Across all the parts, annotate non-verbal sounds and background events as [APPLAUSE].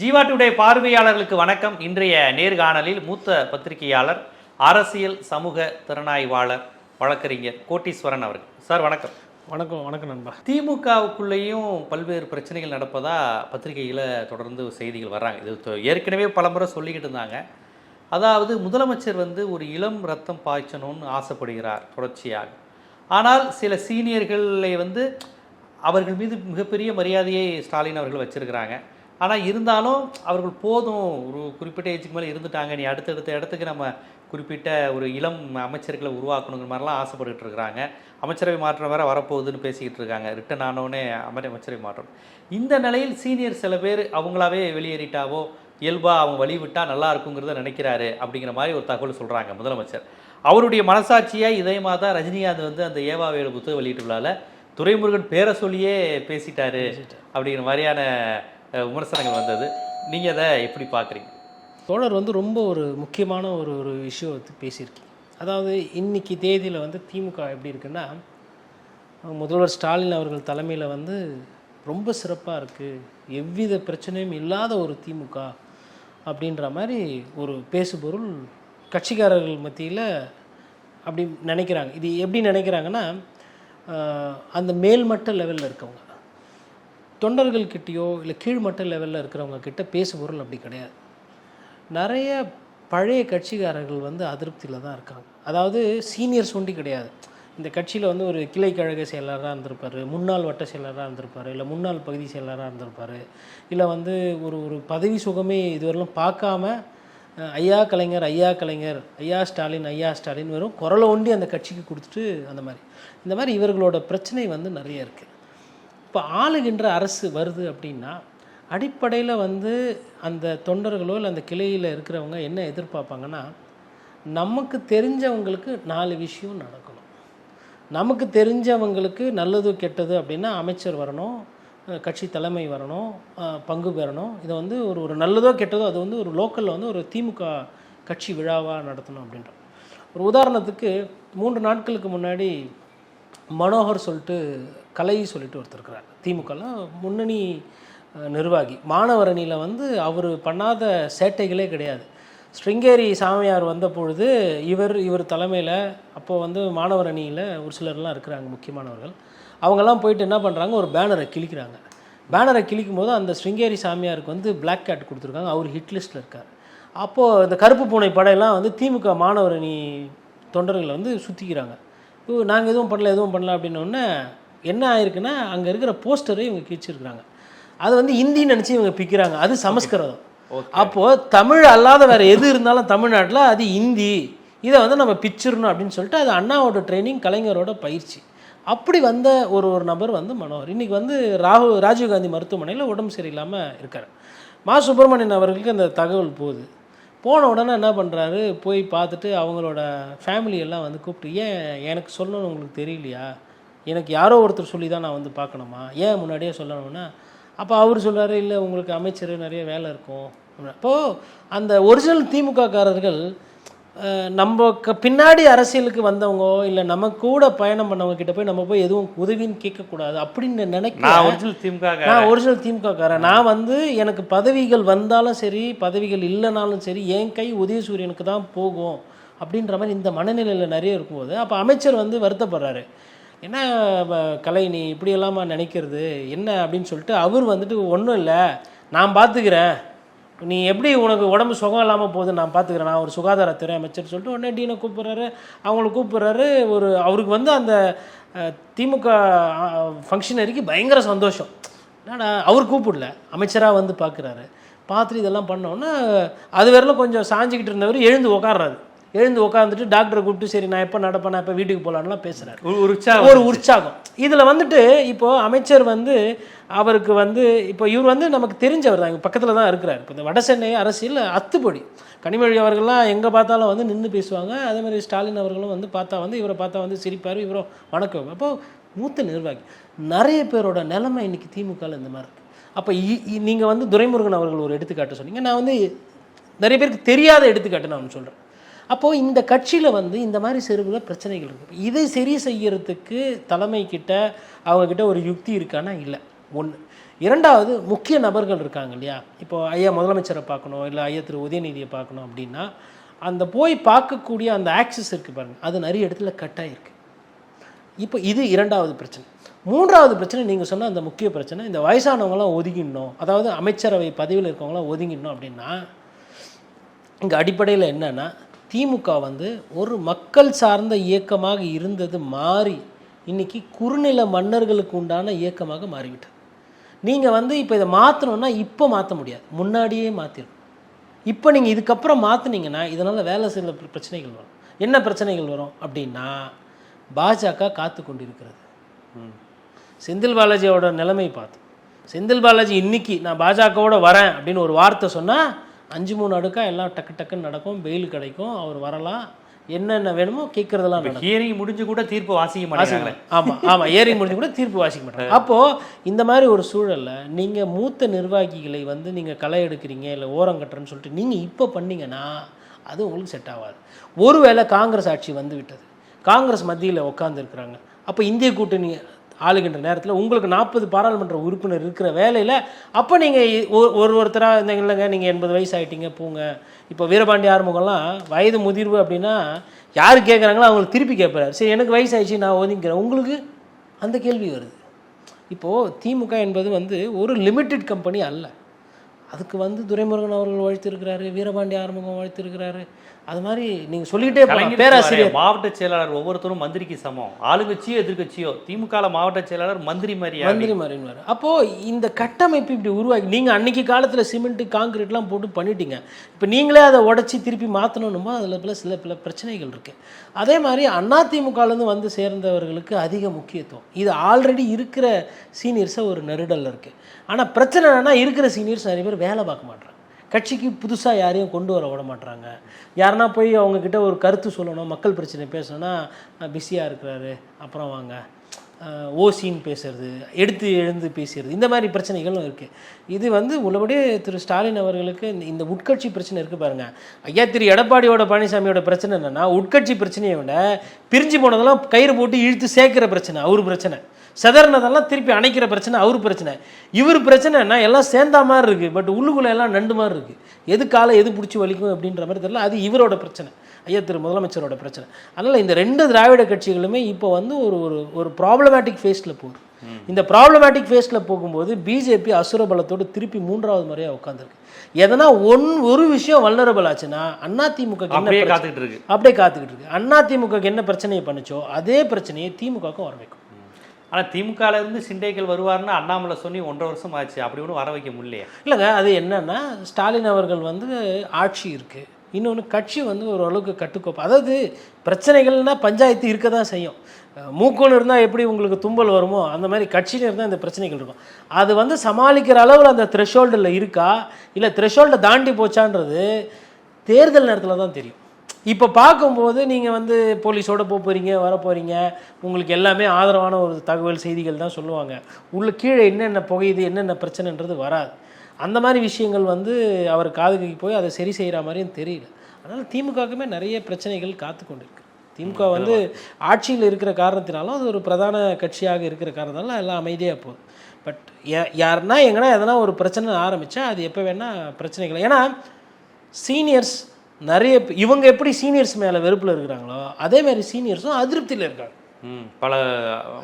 Jeeva today பார்வையாளர்களுக்கு வணக்கம். இன்றைய நேர்காணலில் மூத்த பத்திரிகையாளர் அரசியல் சமூக திறனாய்வாளர் வழக்கறிஞர் கோட்டீஸ்வரன் அவர்கள். சார் வணக்கம். வணக்கம் வணக்கம் நண்பா. திமுகவுக்குள்ளேயும் பல்வேறு பிரச்சனைகள் நடப்பதா பத்திரிகையில் தொடர்ந்து செய்திகள் வர்றாங்க. இது ஏற்கனவே பலமுறை சொல்லிக்கிட்டு இருந்தாங்க. அதாவது முதலமைச்சர் வந்து ஒரு இளம் ரத்தம் பாய்ச்சணும்னு ஆசைப்படுகிறார் தொடர்ச்சியாக. ஆனால் சில சீனியர்களை வந்து அவர்கள் மீது மிகப்பெரிய மரியாதையை ஸ்டாலின் அவர்கள் வச்சிருக்கிறாங்க. ஆனால் இருந்தாலும் அவர்கள் போதும். ஒரு குறிப்பிட்ட ஏஜுக்கு மேலே இருந்துட்டாங்க. நீ அடுத்தடுத்த இடத்துக்கு நம்ம குறிப்பிட்ட ஒரு இளம் அமைச்சர்களை உருவாக்கணுங்கிற மாதிரிலாம் ஆசைப்பட்டுட்டு இருக்கிறாங்க. அமைச்சரவை மாற்றம் வேற வரப்போகுதுன்னு பேசிக்கிட்டு இருக்காங்க. ரிட்டன் ஆனோடனே அமர அமைச்சரவை மாற்றம். இந்த நிலையில் சீனியர் சில பேர் அவங்களாவே வெளியேறிட்டாவோ இயல்பாக அவங்க வழி விட்டா நல்லா இருக்குங்கிறத நினைக்கிறாரு அப்படிங்கிற மாதிரி ஒரு தகவல் சொல்கிறாங்க முதலமைச்சர். அவருடைய மனசாட்சியாக இதயமாக தான் ரஜினிகாந்த் வந்து அந்த ஏவாவேலு புத்தக வெளியீட்டு விழாவில் துரைமுருகன் பேரை சொல்லியே பேசிட்டாரு. அப்படிங்கிற மாதிரியான விமர்சனங்கள் வந்தது. நீங்கள் அதை எப்படி பார்க்குறீங்க? தோழர் வந்து ரொம்ப ஒரு முக்கியமான ஒரு ஒரு விஷயம் வந்து பேசியிருக்கீங்க. அதாவது இன்னைக்கு தேதியில் வந்து திமுக எப்படி இருக்குன்னா முதல்வர் ஸ்டாலின் அவர்கள் தலைமையில் வந்து ரொம்ப சிறப்பாக இருக்குது எவ்வித பிரச்சனையும் இல்லாத ஒரு திமுக அப்படின்ற மாதிரி ஒரு பேசுபொருள் கட்சிக்காரர்கள் மத்தியில் அப்படி நினைக்கிறாங்க. இது எப்படி நினைக்கிறாங்கன்னா அந்த மேல்மட்ட லெவலில் இருக்கவங்க. தொண்டர்கள்கிட்டயோ இல்லை கீழ்மட்ட லெவலில் இருக்கிறவங்க கிட்ட பேசுபொருள் அப்படி கிடையாது. நிறைய பழைய கட்சிக்காரர்கள் வந்து அதிருப்தியில் தான் இருக்காங்க. அதாவது சீனியர் ஒண்டி கிடையாது. இந்த கட்சியில் வந்து ஒரு கிளை கழக செயலராக இருந்திருப்பார் முன்னாள் வட்ட செயலராக இருந்திருப்பார் இல்லை முன்னாள் பகுதி செயலராக இருந்திருப்பார் இல்லை வந்து ஒரு ஒரு பதவி சுகமே இதுவரையிலும் பார்க்காம ஐயா கலைஞர் ஐயா கலைஞர் ஐயா ஸ்டாலின் ஐயா ஸ்டாலின் வெறும் குரலை ஒண்டி அந்த கட்சிக்கு கொடுத்துட்டு அந்த மாதிரி. இந்த மாதிரி இவர்களோட பிரச்சனை வந்து நிறைய இருக்குது இப்போ ஆளுகின்ற அரசு வருது அப்படின்னா அடிப்படையில் வந்து அந்த தொண்டர்களோ இல்லை அந்த கிளையில் இருக்கிறவங்க என்ன எதிர்பார்ப்பாங்கன்னா நமக்கு தெரிஞ்சவங்களுக்கு நாலு விஷயம் நடக்கணும். நமக்கு தெரிஞ்சவங்களுக்கு நல்லது கெட்டது அப்படின்னா அமைச்சர் வரணும் கட்சி தலைமை வரணும் பங்கு பெறணும். இதை வந்து ஒரு ஒரு நல்லதோ கெட்டதோ அது வந்து ஒரு லோக்கலில் வந்து ஒரு திமுக கட்சி விழாவாக நடத்தணும் அப்படின்ற. ஒரு உதாரணத்துக்கு மூன்று நாட்களுக்கு முன்னாடி மனோகர் சொல்லிட்டு கலை சொல்லிட்டு ஒருத்தர் இருக்கிறார். முன்னணி நிர்வாகி. மாணவரணியில் வந்து அவர் பண்ணாத சேட்டைகளே கிடையாது. ஸ்ருங்கேரி சாமியார் வந்த பொழுது இவர் இவர் தலைமையில் அப்போது வந்து மாணவர் அணியில் ஒரு சிலர்லாம் இருக்கிறாங்க முக்கியமானவர்கள். அவங்கெல்லாம் போயிட்டு என்ன பண்ணுறாங்க ஒரு பேனரை கிழிக்கிறாங்க. பேனரை கிழிக்கும் போது அந்த ஸ்ருங்கேரி சாமியாருக்கு வந்து பிளாக் கேட் கொடுத்துருக்காங்க. அவர் ஹிட் லிஸ்ட்டில் இருக்கார். அப்போது இந்த கருப்பு பூனை படையெல்லாம் வந்து திமுக மாணவர் அணி தொண்டர்களை வந்து சுற்றிக்கிறாங்க நாங்கள் எதுவும் பண்ணல எதுவும் பண்ணல அப்படின்னோடனே என்ன ஆயிருக்குன்னா அங்கே இருக்கிற போஸ்டரை இவங்க கிழிச்சிருக்கிறாங்க. அது வந்து ஹிந்தின்னு நினச்சி இவங்க பிக்கிறாங்க. அது சமஸ்கிருதம். அப்போது தமிழ் அல்லாத வேறு எது இருந்தாலும் தமிழ்நாட்டில் அது ஹிந்தி. இதை வந்து நம்ம பிச்சிடணும் அப்படின்னு சொல்லிட்டு அது அண்ணாவோட ட்ரைனிங் கலைஞரோட பயிற்சி. அப்படி வந்த ஒரு ஒரு நபர் வந்து மனோகர். இன்றைக்கி வந்து ராகுல் ராஜீவ்காந்தி மருத்துவமனையில் உடம்பு சரியில்லாமல் இருக்கார். மா சுப்பிரமணியன் அவர்களுக்கு அந்த தகவல் போகுது. போன உடனே என்ன பண்ணுறாரு போய் பார்த்துட்டு அவங்களோட ஃபேமிலியெல்லாம் வந்து கூப்பிட்டு ஏன் எனக்கு சொல்லணும்னு உங்களுக்கு தெரியலையா? எனக்கு யாரோ ஒருத்தர் சொல்லி தான் நான் வந்து பார்க்கணுமா? ஏன் முன்னாடியே சொல்லணும்னா? அப்போ அவர் சொல்கிறாரு இல்லை உங்களுக்கு அமைச்சர் நிறைய வேலை இருக்கும். அப்போது அந்த ஒரிஜினல் திமுககாரர்கள் நம்ம க பின்னாடி அரசியலுக்கு வந்தவங்க இல்லை நம்ம கூட பயணம் பண்ணவங்க கிட்ட போய் நம்ம போய் எதுவும் உதவின்னு கேட்கக்கூடாது அப்படின்னு நினைக்க நான் ஒரிஜினல் திமுக நான் ஒரிஜினல் திமுககாரன். நான் வந்து எனக்கு பதவிகள் வந்தாலும் சரி பதவிகள் இல்லைனாலும் சரி என் கை உதயசூரியனுக்கு தான் போகும் அப்படின்ற மாதிரி இந்த மனநிலையில் நிறைய இருக்கும்போது அப்போ அமைச்சர் வந்து வருத்தப்படுறாரு. என்ன கலை நீ இப்படி எல்லாமா நினைக்கிறது? என்ன அப்படின்னு சொல்லிட்டு அவர் வந்துட்டு ஒன்றும் இல்லை. நான் பார்த்துக்கிறேன் நீ எப்படி உனக்கு உடம்பு சுகம் இல்லாமல் போகுது நான் பார்த்துக்கிறேன் நான் ஒரு சுகாதாரத்துறை அமைச்சர் சொல்லிட்டு உடனே டீனை கூப்பிட்றாரு. அவங்கள கூப்பிட்றாரு. ஒரு அவருக்கு வந்து அந்த திமுக ஃபங்க்ஷனரிக்கு பயங்கர சந்தோஷம். என்னடா அவர் கூப்பிடல. அமைச்சராக வந்து பார்க்குறாரு பார்த்துட்டு இதெல்லாம் பண்ணோன்னே அது வரையிலும் கொஞ்சம் சாஞ்சிக்கிட்டு இருந்தவர் எழுந்து உக்காடுறாரு எழுந்து உட்காந்துட்டு டாக்டரை கூப்பிட்டு சரி நான் எப்போ நடப்பேன் நான் எப்போ வீட்டுக்கு போகலான்லாம் பேசுகிறாரு ஒரு உற்சாகம். ஒரு உற்சாகம். இதில் வந்துட்டு இப்போ அமைச்சர் வந்து அவருக்கு வந்து இப்போ இவர் வந்து நமக்கு தெரிஞ்சவர் தான். இங்க பக்கத்தில் தான் இருக்கிறார். இப்போ இந்த வட சென்னை அரசியல் அத்துப்படி. கனிமொழி அவர்கள்லாம் எங்கே பார்த்தாலும் வந்து நின்று பேசுவாங்க. அதே மாதிரி ஸ்டாலின் அவர்களும் வந்து பார்த்தா வந்து இவரை பார்த்தா வந்து சிரிப்பார் இவரும் வணக்கம். அப்போ மூத்த நிர்வாகி. நிறைய பேரோட நிலைமை இன்னைக்கு திமுகவில் இந்த மாதிரி இருக்கு. அப்போ நீங்கள் வந்து துரைமுருகன் அவர்கள் ஒரு எடுத்துக்காட்டு சொன்னீங்க. நான் வந்து நிறைய பேருக்கு தெரியாத எடுத்துக்காட்டு நான் சொல்கிறேன் அப்போது இந்த கட்சியில் வந்து இந்த மாதிரி செருவில் பிரச்சனைகள் இருக்குது இதை சரி செய்யறதுக்கு தலைமை அவங்கக்கிட்ட ஒரு யுக்தி இருக்கானா? இல்லை. ஒன்று இரண்டாவது முக்கிய நபர்கள் இருக்காங்க இல்லையா? இப்போ ஐயா முதலமைச்சரை பார்க்கணும் இல்லை ஐயா திரு உதயநிதியை பார்க்கணும் அப்படின்னா அந்த போய் பார்க்கக்கூடிய அந்த ஆக்சஸ் இருக்குது பாருங்கள் அது நிறைய இடத்துல கட்டாயிருக்கு இப்போ இது இரண்டாவது பிரச்சனை. மூன்றாவது பிரச்சனை நீங்கள் சொன்ன அந்த முக்கிய பிரச்சனை இந்த வயசானவங்களாம் ஒதுங்கிடணும். அதாவது அமைச்சரவை பதவியில் இருக்கவங்களாம் ஒதுங்கிடணும் அப்படின்னா இங்கே அடிப்படையில் என்னென்னா திமுக வந்து ஒரு மக்கள் சார்ந்த இயக்கமாக இருந்தது மாறி இன்னைக்கு குறுநில மன்னர்களுக்கு உண்டான இயக்கமாக மாறிவிட்டது. நீங்கள் வந்து இப்போ இதை மாற்றணுன்னா இப்போ மாற்ற முடியாது. முன்னாடியே மாற்றிடும் இப்போ நீங்கள் இதுக்கப்புறம் மாற்றுனீங்கன்னா இதனால் வேலை செய்கிற பிரச்சனைகள் வரும். என்ன பிரச்சனைகள் வரும் அப்படின்னா பாஜக காத்து கொண்டிருக்கிறது. செந்தில் பாலாஜியோட நிலைமை பார்த்தோம் செந்தில் பாலாஜி இன்னைக்கு நான் பாஜகவோட வரேன் அப்படின்னு ஒரு வார்த்தை சொன்னால் அஞ்சு மூணு அடுக்கா எல்லாம் டக்கு டக்குன்னு நடக்கும். பெயில் கிடைக்கும். அவர் வரலாம். என்னென்ன வேணுமோ கேட்குறதெல்லாம் நடக்கும். ஹியரிங் முடிஞ்சு கூட தீர்ப்பு வாசிக்க மாட்டேங்கிறாங்களே. ஆமா ஆமா. ஏறி முடிஞ்சு கூட தீர்ப்பு வாசிக்க மாட்டாங்க அப்போ இந்த மாதிரி ஒரு சூழல்ல நீங்க மூத்த நிர்வாகிகளை வந்து நீங்க களை எடுக்கிறீங்க இல்லை ஓரம் கட்டுறேன்னு சொல்லிட்டு நீங்க இப்போ பண்ணீங்கன்னா அது உங்களுக்கு செட் ஆகாது. ஒருவேளை காங்கிரஸ் ஆட்சி வந்து விட்டது. காங்கிரஸ் மத்தியில் உட்காந்துருக்குறாங்க அப்போ இந்திய கூட்டணி ஆளுகின்ற நேரத்தில் உங்களுக்கு நாற்பது பாராளுமன்ற உறுப்பினர் இருக்கிற வேலையில் அப்போ நீங்கள் ஒரு ஒருத்தராக இந்த இல்லைங்க நீங்கள் எண்பது வயசு ஆகிட்டீங்க போங்க. இப்போ வீரபாண்டி ஆறுமுகம்லாம் வயது முதிர்வு அப்படின்னா யார் கேட்குறாங்களோ அவங்களுக்கு திருப்பி கேட்பாரு சரி எனக்கு வயசு ஆயிடுச்சு நான் ஒதுங்கிக்கிறேன். உங்களுக்கு அந்த கேள்வி வருது. இப்போது திமுக என்பது வந்து ஒரு லிமிட்டெட் கம்பெனி அல்ல. அதுக்கு வந்து துரைமுருகன் அவர்கள் வாழ்த்திருக்கிறாரு வீரபாண்டி ஆறுமுகம் வாழ்த்திருக்கிறாரு. அது மாதிரி நீங்கள் சொல்லிக்கிட்டே போகலாம் பேராசிரியர் மாவட்ட செயலாளர் ஒவ்வொருத்தரும் மந்திரிக்கு சமம். ஆளுங்கட்சியோ எதிர்க்கட்சியோ திமுக மாவட்ட செயலாளர் மந்திரி மாதிரியா? மந்திரி மாறினார் அப்போது இந்த கட்டமைப்பு இப்படி உருவாக்கி நீங்கள் அன்னைக்கு காலத்தில் சிமெண்ட்டு காங்கிரீட்லாம் போட்டு பண்ணிட்டீங்க. இப்போ நீங்களே அதை உடச்சி திருப்பி மாற்றணும்னுமோ அதில் பல சில பல பிரச்சனைகள் இருக்குது அதே மாதிரி அதிமுகலேருந்து வந்து சேர்ந்தவர்களுக்கு அதிக முக்கியத்துவம். இது ஆல்ரெடி இருக்கிற சீனியர்ஸை ஒரு நெருடலில் இருக்குது ஆனால் பிரச்சனை என்னென்னா இருக்கிற சீனியர்ஸ் நிறைய பேர் வேலை பார்க்க மாட்றாங்க. கட்சிக்கு புதுசாக யாரையும் கொண்டு வர விட மாட்டுறாங்க யாருன்னா போய் அவங்கக்கிட்ட ஒரு கருத்து சொல்லணும் மக்கள் பிரச்சனை பேசணும்னா பிஸியாக இருக்கிறாரு அப்புறம் வாங்க. ஓசின்னு பேசுறது எடுத்து எழுந்து பேசுறது இந்த மாதிரி பிரச்சனைகளும் இருக்குது இது வந்து உள்ளபடியே திரு ஸ்டாலின் அவர்களுக்கு இந்த- இந்த உட்கட்சி பிரச்சனை இருக்குது பாருங்கள் ஐயா திரு எடப்பாடியோட பழனிசாமியோட பிரச்சனை என்னென்னா உட்கட்சி பிரச்சனையை விட பிரிஞ்சு போனதெல்லாம் கயிறு போட்டு இழுத்து சேர்க்குற பிரச்சனை அவர் பிரச்சனை. செதறினதெல்லாம் திருப்பி அணைக்கிற பிரச்சனை அவர் பிரச்சனை. இவர் பிரச்சனைனா எல்லாம் சேர்ந்தா மாதிரி இருக்குது பட் உள்ளுக்குள்ள எல்லாம் நண்டு மாதிரி இருக்குது எது காலை எது பிடிச்சி வலிக்கும் அப்படின்ற மாதிரி தெரியல. அது இவரோட பிரச்சனை. ஐயா திரு முதலமைச்சரோட பிரச்சனை. அதனால் இந்த ரெண்டு திராவிட கட்சிகளுமே இப்போ வந்து ஒரு ஒரு ஒரு ப்ராப்ளமேட்டிக் ஃபேஸில் போகுது. இந்த ப்ராப்ளமேட்டிக் ஃபேஸில் போகும்போது பிஜேபி அசுர பலத்தோடு திருப்பி மூன்றாவது முறையாக உட்காந்துருக்கு எதனா ஒன் ஒரு விஷயம் வல்னரபிள் ஆச்சுன்னா அதிமுக என்ன அப்படியே காத்துக்கிட்டு இருக்கு. அப்படியே காத்துக்கிட்டு இருக்கு. அதிமுக என்ன பிரச்சனையை பண்ணுச்சோ அதே பிரச்சனையை திமுகவுக்கும் வர வைக்கும் ஆனால் திமுகலேருந்து சிண்டைகள் வருவார்னு அண்ணாமலை சொல்லி ஒன்றரை வருஷம் ஆச்சு. அப்படி ஒன்றும் வர வைக்க முடியலையே. இல்லைங்க அது என்னன்னா ஸ்டாலின் அவர்கள் வந்து ஆட்சி இருக்குது இன்னொன்று கட்சி வந்து ஓரளவுக்கு கட்டுக்கோப்பு. அதாவது பிரச்சனைகள்னா பஞ்சாயத்து இருக்க தான் செய்யும். மூக்கோல் இருந்தால் எப்படி உங்களுக்கு தும்பல் வருமோ அந்த மாதிரி கட்சியில் இருந்தால் இந்த பிரச்சனைகள் இருக்கும். அது வந்து சமாளிக்கிற அளவில் அந்த த்ரெஷோல்டில் இருக்கா? இல்லை த்ரெஷோல்டை தாண்டி போச்சான்றது தேர்தல் நேரத்தில் தான் தெரியும். இப்போ பார்க்கும்போது நீங்கள் வந்து போலீஸோட போக போகிறீங்க வர போகிறீங்க உங்களுக்கு எல்லாமே ஆதரவான ஒரு தகவல் செய்திகள் தான் சொல்லுவாங்க. உள்ள கீழே என்னென்ன புகையுது என்னென்ன பிரச்சனைன்றது வராது. அந்த மாதிரி விஷயங்கள் வந்து அவர் காதுக்கு போய் அதை சரி செய்கிற மாதிரியும் தெரியல. அதனால் திமுகவுக்குமே நிறைய பிரச்சனைகள் காத்து கொண்டிருக்கு. திமுக வந்து ஆட்சியில் இருக்கிற காரணத்தினாலும் அது ஒரு பிரதான கட்சியாக இருக்கிற காரணத்தினால எல்லாம் அமைதியாக போகுது. பட் யாருன்னா எங்கன்னா எதனா ஒரு பிரச்சனை ஆரம்பித்தா அது எப்போ வேணால் பிரச்சனைகள். ஏன்னா சீனியர்ஸ் நிறைய இவங்க எப்படி சீனியர்ஸ் மேலே வெறுப்பில் இருக்கிறாங்களோ அதே மாதிரி சீனியர்ஸும் அதிருப்தியில் இருக்காங்க. ம், பல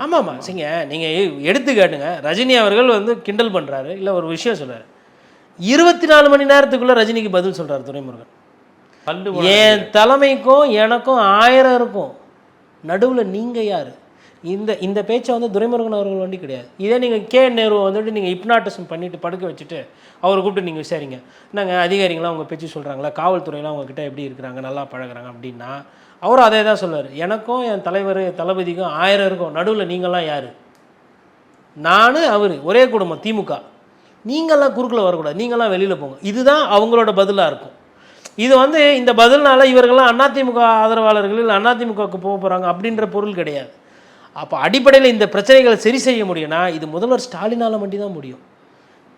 ஆமாம் ஆமாம் சரிங்க நீங்கள் எடுத்து காட்டுங்க. ரஜினி அவர்கள் வந்து கிண்டல் பண்ணுறாரு இல்லை ஒரு விஷயம் சொல்றாரு இருபத்தி நாலு மணி நேரத்துக்குள்ளே ரஜினிக்கு பதில் சொல்கிறார் துரைமுருகன். என் தலைமைக்கும் எனக்கும் ஆயிரம் இருக்கும். நடுவில் நீங்கள் யார்? இந்த இந்த பேச்சை வந்து துரைமுருகன் அவர்கள் வண்டி கிடையாது. இதே நீங்கள் கே நேரு வந்துட்டு நீங்கள் ஹிப்னாட்டிசம் பண்ணிவிட்டு படுக்க வச்சுட்டு அவரை கூப்பிட்டு நீங்கள் விசாரிங்க. நாங்கள் அதிகாரிங்களாம் அவங்க பேச்சு சொல்கிறாங்களா காவல்துறையெல்லாம் அவங்கக்கிட்ட எப்படி இருக்கிறாங்க? நல்லா பழகுறாங்க அப்படின்னா அவரும் அதே தான் சொல்லுவார். எனக்கும் என் தலைவர் தளபதிக்கும் ஆயிரம் இருக்கும். நடுவில் நீங்களாம் யார்? நான் அவர். ஒரே குடும்பம் திமுக. நீங்களாம் குறுக்கில் வரக்கூடாது. நீங்களாம் வெளியில் போங்க. இதுதான் அவங்களோட பதிலாக இருக்கும். இது வந்து இந்த பதில்னால இவர்கள்லாம் அதிமுக ஆதரவாளர்கள் இல்லை அதிமுகவுக்கு போக போகிறாங்க அப்படின்ற பொருள் கிடையாது. அப்போ அடிப்படையில் இந்த பிரச்சனைகளை சரி செய்ய முடியும்னா இது முதல்வர் ஸ்டாலினால் மட்டும் தான் முடியும்.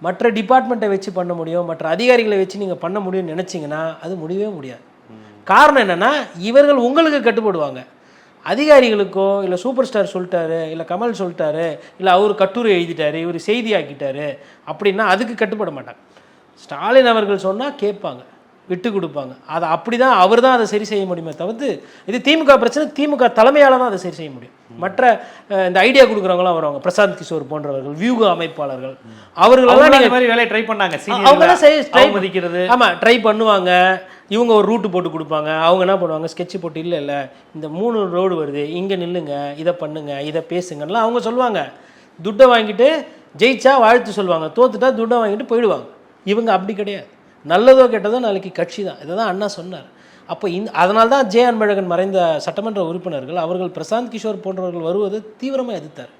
மற்ற டிபார்ட்மெண்ட்டை வச்சு பண்ண முடியும் மற்ற அதிகாரிகளை வச்சு நீங்கள் பண்ண முடியும்னு நினச்சிங்கன்னா அது முடியவே முடியாது. காரணம் என்னென்னா இவர்கள் உங்களுக்கு கட்டுப்படுவாங்க. அதிகாரிகளுக்கோ இல்லை சூப்பர் ஸ்டார் சொல்லிட்டாரு இல்லை கமல் சொல்லிட்டாரு இல்லை அவர் கட்டுரை எழுதிட்டாரு இவர் செய்தி ஆக்கிட்டாரு அப்படின்னா அதுக்கு கட்டுப்பட மாட்டாங்க. ஸ்டாலின் அவர்கள் சொன்னால் கேட்பாங்க. விட்டு கொடுப்பாங்க. அதை அப்படி தான் அவர் தான் அதை சரி செய்ய முடியுமே தவிர்த்து இது திமுக பிரச்சனை திமுக தலைமையால் தான் அதை சரி செய்ய முடியும். மற்ற இந்த ஐடியா கொடுக்குறவங்களாம் வருவாங்க. பிரசாந்த் கிஷோர் போன்றவர்கள் வியூக அமைப்பாளர்கள். அவர்களெல்லாம் நீங்கள் மாதிரி வேலையை ட்ரை பண்ணாங்க. அவங்க செய்ய try- அவமதிக்கிறது ஆமாம் ட்ரை பண்ணுவாங்க. இவங்க ஒரு ரூட்டு போட்டு கொடுப்பாங்க. அவங்க என்ன பண்ணுவாங்க? ஸ்கெட்ச் போட்டு இல்லை இல்லை இந்த மூணு ரோடு வருது. இங்கே நில்லுங்க இதை பண்ணுங்க இதை பேசுங்கலாம் அவங்க சொல்லுவாங்க. துட்டை வாங்கிட்டு ஜெயிச்சா வாழ்த்து சொல்லுவாங்க. தோத்துட்டா துட்டை வாங்கிட்டு போயிடுவாங்க. இவங்க அப்படி கிடையாது. நல்லதோ கெட்டதோ நாளைக்கு கட்சி தான். இதை தான் அண்ணா சொன்னார். அப்போ இந்த அதனால தான் ஜே அன்பழகன் மறைந்த சட்டமன்ற உறுப்பினர்கள் அவர்கள் பிரசாந்த் கிஷோர் போன்றவர்கள் வருவதை தீவிரமாக எதிர்த்தார்.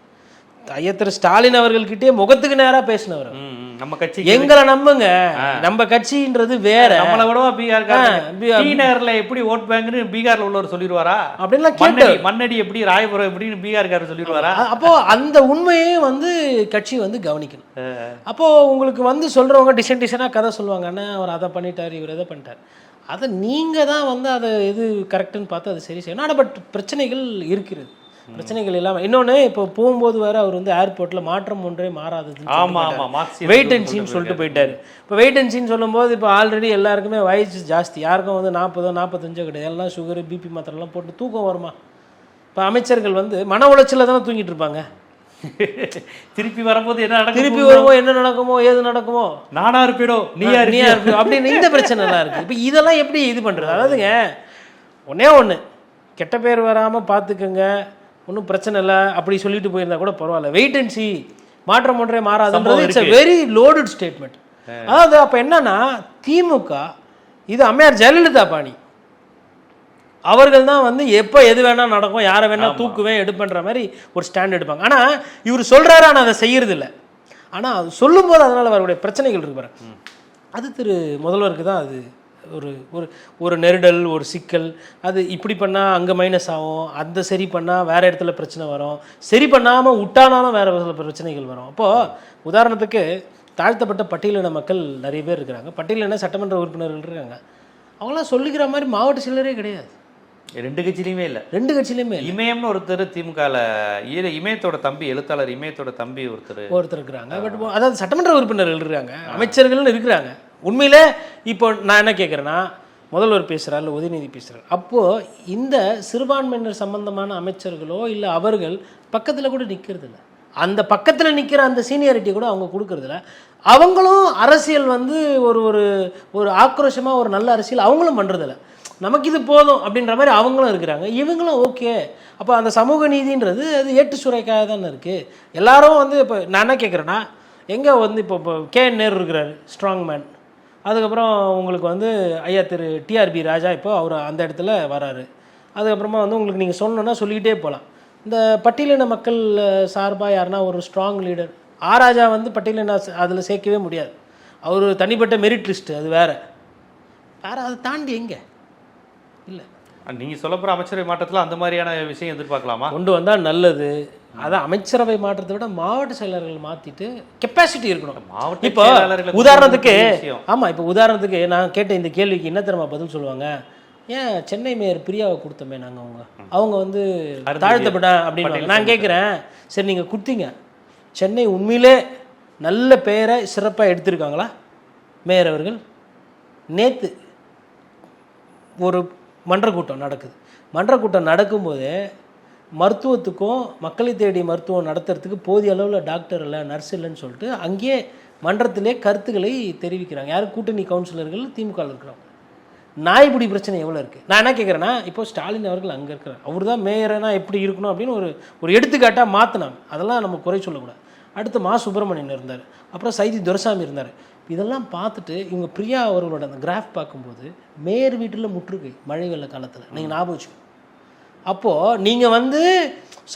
ஐயா திரு ஸ்டாலின் அவர்கள்கிட்டயே முகத்துக்கு நேராக பேசினவர். நம்ம கட்சி எங்களை நம்புங்க. நம்ம கட்சின்றது வேற. நம்மளை விடவா பீகார் பி- டி நகர்ல எப்படி ஓட் பேங்க்னு பீகார்ல உள்ளவர் சொல்லிடுவாரா? அப்படின்லாம் கேட்டு மண்ணடி எப்படி ராயபுரம் எப்படின்னு பீகார்காரர் சொல்லிடுவாரா? அப்போ அந்த உண்மையே வந்து கட்சி வந்து கவனிக்கணும். அப்போ உங்களுக்கு வந்து சொல்றவங்க டிசைன் டிசைனாக கதை சொல்லுவாங்க. அண்ணா அவர் அதை பண்ணிட்டார் இவர் எதை பண்ணிட்டார். அதை நீங்க தான் வந்து அதை எது கரெக்டுன்னு பார்த்து அதை சரி செய்யணும். ஆனால் பட் பிரச்சனைகள் இருக்கிறது. பிரச்சனைகள் இல்லாமல் இன்னொன்று இப்போ போகும்போது வேற அவர் வந்து ஏர்போர்ட்டில் மாற்றம் ஒன்றே மாறாததுன்னு ஆமா ஆமா மார்க்சியம் வெயிட் சீன் சொல்லிட்டு போயிட்டாரு. இப்போ வெயிட் சீன் சொல்லும்போது இப்போ ஆல்ரெடி எல்லாருக்குமே வயசு ஜாஸ்தி. யாருக்கும் வந்து நாற்பதோ நாற்பத்தஞ்சோ கிடையாது. எல்லாம் சுகரு பிபி மாத்திரைலாம் போட்டு தூக்கம் வருமா? இப்போ அமைச்சர்கள் வந்து மன உளைச்சலில் தானே தூங்கிட்டு இருப்பாங்க. [LAUGHS] திருப்பி வரும்போது என்ன நடக்கும் திருப்பி வருமோ என்ன நடக்குமோ ஏது நடக்குமோ? நானா இருப்பிடோ நீயா நீ இருப்பியோ? யாரு? அப்படின்னு இந்த பிரச்சனை எல்லாம் இருக்கு. இப்போ இதெல்லாம் எப்படி இது பண்றது? அதாவதுங்க ஒண்ணே ஒண்ணு. கெட்ட பேர் வராம பார்த்துக்கங்க ஒன்றும் பிரச்சனை இல்லை அப்படி சொல்லிட்டு போயிருந்தா கூட பரவாயில்ல. வெயிட் அண்ட் சி மாற்றம் ஒன்றே மாறாதுன்றது it's a very loaded statement அதாவது அப்போ என்னன்னா திமுக இது அம்மையார் ஜெயலலிதா பாணி. அவர்கள் தான் வந்து எப்போ எது வேணா நடக்கும் யாரை வேணா தூக்குவேன் எடுப்பேன்ற மாதிரி ஒரு ஸ்டாண்ட் எடுப்பாங்க. ஆனா இவர் சொல்றாரு ஆனா அதை செய்யறது இல்லை. ஆனா அது சொல்லும்போது அதனால வரக்கூடிய பிரச்சனைகள் இருக்கு பாருங்க அது திரு முதல்வருக்கு தான் அது ஒரு ஒரு ஒரு நெருடல் ஒரு சிக்கல் அது இப்படி பண்ணால் அங்கே மைனஸ் ஆகும் அந்த சரி பண்ணால் வேறு இடத்துல பிரச்சனை வரும். சரி பண்ணாமல் விட்டானாலும் வேறு சில பிரச்சனைகள் வரும். அப்போது உதாரணத்துக்கு தாழ்த்தப்பட்ட பட்டியலின மக்கள் நிறைய பேர் இருக்கிறாங்க. பட்டியலின சட்டமன்ற உறுப்பினர்கள் இருக்காங்க? அவங்களாம் சொல்லிக்கிற மாதிரி மாவட்ட சிலரே கிடையாது. ரெண்டு கட்சியிலுமே இல்ல. ரெண்டு கட்சியிலையுமே இமயம்னு ஒருத்தர் திமுகல ஈர இமயத்தோட தம்பி எழுத்தாளர் இமயத்தோட தம்பி ஒருத்தர். ஒருத்தர் இருக்கிறாங்க. பட் அதாவது சட்டமன்ற உறுப்பினர்கள் இருக்காங்க அமைச்சர்கள்னு இருக்கிறாங்க. உண்மையில் இப்போ நான் என்ன கேட்குறேன்னா முதல்வர் பேசுகிறார் இல்லை உதயநிதி பேசுகிறார் அப்போது இந்த சிறுபான்மையினர் சம்பந்தமான அமைச்சர்களோ இல்லை அவர்கள் பக்கத்தில் கூட நிற்கிறதில்ல அந்த பக்கத்தில் நிற்கிற அந்த சீனியாரிட்டி கூட அவங்க கொடுக்கறதில்ல. அவங்களும் அரசியல் வந்து ஒரு ஒரு ஒரு ஆக்ரோஷமாக ஒரு நல்ல அரசியல் அவங்களும் பண்ணுறதில்ல நமக்கு இது போதும் அப்படின்ற மாதிரி அவங்களும் இருக்கிறாங்க. இவங்களும் ஓகே. அப்போ அந்த சமூக நீதின்றது அது ஏட்டு சுரைக்காக தானே இருக்குது எல்லாரும் வந்து இப்போ நான் என்ன கேட்குறேன்னா எங்கே வந்து இப்போ இப்போ கே நேரு இருக்கிறாரு ஸ்ட்ராங் மேன் அதுக்கப்புறம் உங்களுக்கு வந்து ஐயா திரு டிஆர்பி ராஜா இப்போ அவர் அந்த இடத்துல வராரு. அதுக்கப்புறமா வந்து உங்களுக்கு நீங்கள் சொன்னோன்னா சொல்லிக்கிட்டே போகலாம் இந்த பட்டியலின மக்கள் சார்பாக யாருன்னா ஒரு ஸ்ட்ராங் லீடர் ஆ ராஜா வந்து பட்டியலின அதில் சேர்க்கவே முடியாது. அவர் தனிப்பட்ட மெரிட் லிஸ்ட்டு அது வேறு. வேற அதை தாண்டி எங்கே? இல்லை. நீங்க சொல்ல போற அமைச்சரவை மாற்றத்துல அந்த மாதிரியான விஷயம் எதிர்பார்க்கலாமா? கொண்டு வந்தால் நல்லது. அதான் அமைச்சரவை மாற்றத்தை விட மாவட்ட செயலர்கள் மாற்றிட்டு கெப்பாசிட்டி இருக்கணும். மாவட்ட இப்போ உதாரணத்துக்கு. ஆமாம் இப்போ உதாரணத்துக்கு நான் கேட்ட இந்த கேள்விக்கு என்ன தெரியுமா பதில் சொல்லுவாங்க? ஏன் சென்னை மேயர் பிரியாவை கொடுத்தோமே நாங்கள் அவங்க? அவங்க வந்து அருந்ததி தாழ்த்தப்பட்ட அப்படின்னு நான் கேட்குறேன் சரி நீங்கள் கொடுத்தீங்க. சென்னை உண்மையிலே நல்ல பெயரை சிறப்பாக எடுத்திருக்காங்களா? மேயர் அவர்கள்? நேற்று ஒரு மன்ற கூட்டம் நடக்குது. மன்ற கூட்டம் நடக்கும்போது மருத்துவத்துக்கும் மக்களை தேடி மருத்துவம் நடத்துறதுக்கு போதிய அளவில் டாக்டர் இல்லை நர்ஸ் இல்லைன்னு சொல்லிட்டு அங்கேயே மன்றத்திலே கருத்துக்களை தெரிவிக்கிறாங்க. யார்? கூட்டணி கவுன்சிலர்கள் திமுகவில் இருக்கிறாங்க இருக்கிறவங்க. பிரச்சனை எவ்வளோ இருக்குது நான் என்ன கேட்குறேன்னா இப்போ ஸ்டாலின் அவர்கள் அங்கே இருக்கிறார். அவர் தான் மேயரனா எப்படி இருக்கணும் அப்படின்னு ஒரு ஒரு எடுத்துக்காட்டாக மாற்றினாங்க அதெல்லாம் நம்ம குறை சொல்லக்கூடாது. அடுத்து மா சுப்பிரமணியன் இருந்தார். அப்புறம் சைதி துரசாமி இருந்தார். இதெல்லாம் பார்த்துட்டு இவங்க பிரியா அவர்களோட அந்த கிராஃப் பார்க்கும்போது மேயர் வீட்டில் முற்றுகை மழை வெள்ள காலத்தில். நீங்கள் ஞாபகம் வச்சுக்கோங்க. அப்போது நீங்கள் வந்து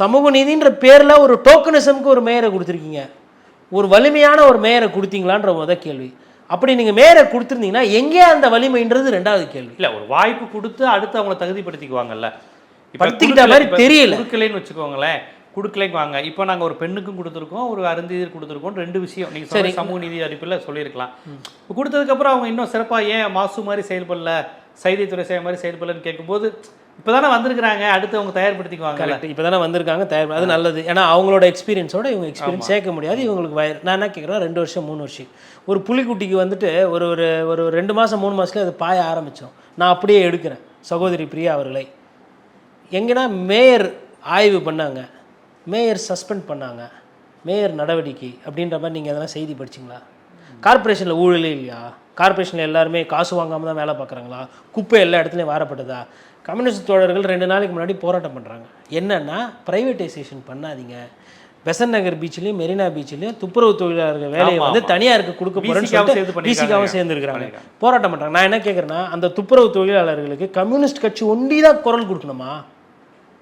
சமூக நீதின்ற பேரில் ஒரு டோக்கனிசம்க்கு ஒரு மேயரை கொடுத்துருக்கீங்க. ஒரு வலிமையான ஒரு மேயரை கொடுத்தீங்களான்ற முத கேள்வி. அப்படி நீங்கள் மேயரை கொடுத்துருந்தீங்கன்னா எங்கே அந்த வலிமைன்றது ரெண்டாவது கேள்வி. இல்ல ஒரு வாய்ப்பு கொடுத்து அடுத்து அவங்கள தகுதிப்படுத்திக்குவாங்கல்ல. படுத்திக்கிட்ட மாதிரி தெரியல. வச்சுக்கோங்களேன். குடுக்கலைன்னு வாங்க. இப்போ நாங்க ஒரு பெண்ணுக்கும் கொடுத்துருக்கோம் ஒரு அருந்தீர் கொடுத்துருக்கோம் ரெண்டு விஷயம். நீங்க சரி. சமூக நீதி அடிப்பில் சொல்லியிருக்கலாம். இப்போ கொடுத்ததுக்கு அப்புறம் அவங்க இன்னும் சிறப்பா ஏன் மாசு மாதிரி செயல்படல சைதை துறை செய்ய மாதிரி செயல்படலன்னு கேட்கும்போது இப்பதானே வந்திருக்கிறாங்க அடுத்து அவங்க தயார்படுத்திக்குவாங்க கரெக்ட் இப்போ தானே வந்திருக்காங்க தயார் அது நல்லது. ஏன்னா அவங்களோட எக்ஸ்பீரியன்ஸோட இவங்க எக்ஸ்பீரியன்ஸ் சேர்க்க முடியாது. இவங்களுக்கு வயர் நான் என்ன கேட்குறேன் ரெண்டு வருஷம் மூணு வருஷம். ஒரு புலிக்குட்டிக்கு வந்துட்டு ஒரு ஒரு ஒரு ரெண்டு மாதம் மூணு மாதத்துல அது பாய ஆரம்பித்தோம் நான் அப்படியே எடுக்கிறேன். சகோதரி பிரியா அவர்களை. எங்கன்னா மேயர் ஆய்வு பண்ணாங்க. மேயர் சஸ்பெண்ட் பண்ணாங்க. மேயர் நடவடிக்கை அப்படின்ற மாதிரி நீங்கள் எதனா செய்தி படிச்சிங்களா? கார்ப்பரேஷனில் ஊழலே இல்லையா? கார்ப்பரேஷனில் எல்லாருமே காசு வாங்காமல் தான் வேலை பார்க்குறாங்களா? குப்பை எல்லா இடத்துலையும் வாரப்படுதா கம்யூனிஸ்ட் தோழர்கள் ரெண்டு நாளைக்கு முன்னாடி போராட்டம் பண்ணுறாங்க என்னன்னா ப்ரைவேட்டைசேஷன் பண்ணாதீங்க. பெசன் நகர் பீச்லேயும் மெரினா பீச்லேயும் துப்புரவு தொழிலாளர்கள் வேலையை வந்து. தனியாருக்கு கொடுக்க போகிறேன்னு. பிசிகாவும் சேர்ந்துருக்காங்க போராட்டம் பண்ணுறாங்க நான் என்ன கேட்குறேன்னா அந்த துப்புரவு தொழிலாளர்களுக்கு கம்யூனிஸ்ட் கட்சி ஒண்டி தான் குரல் கொடுக்கணுமா?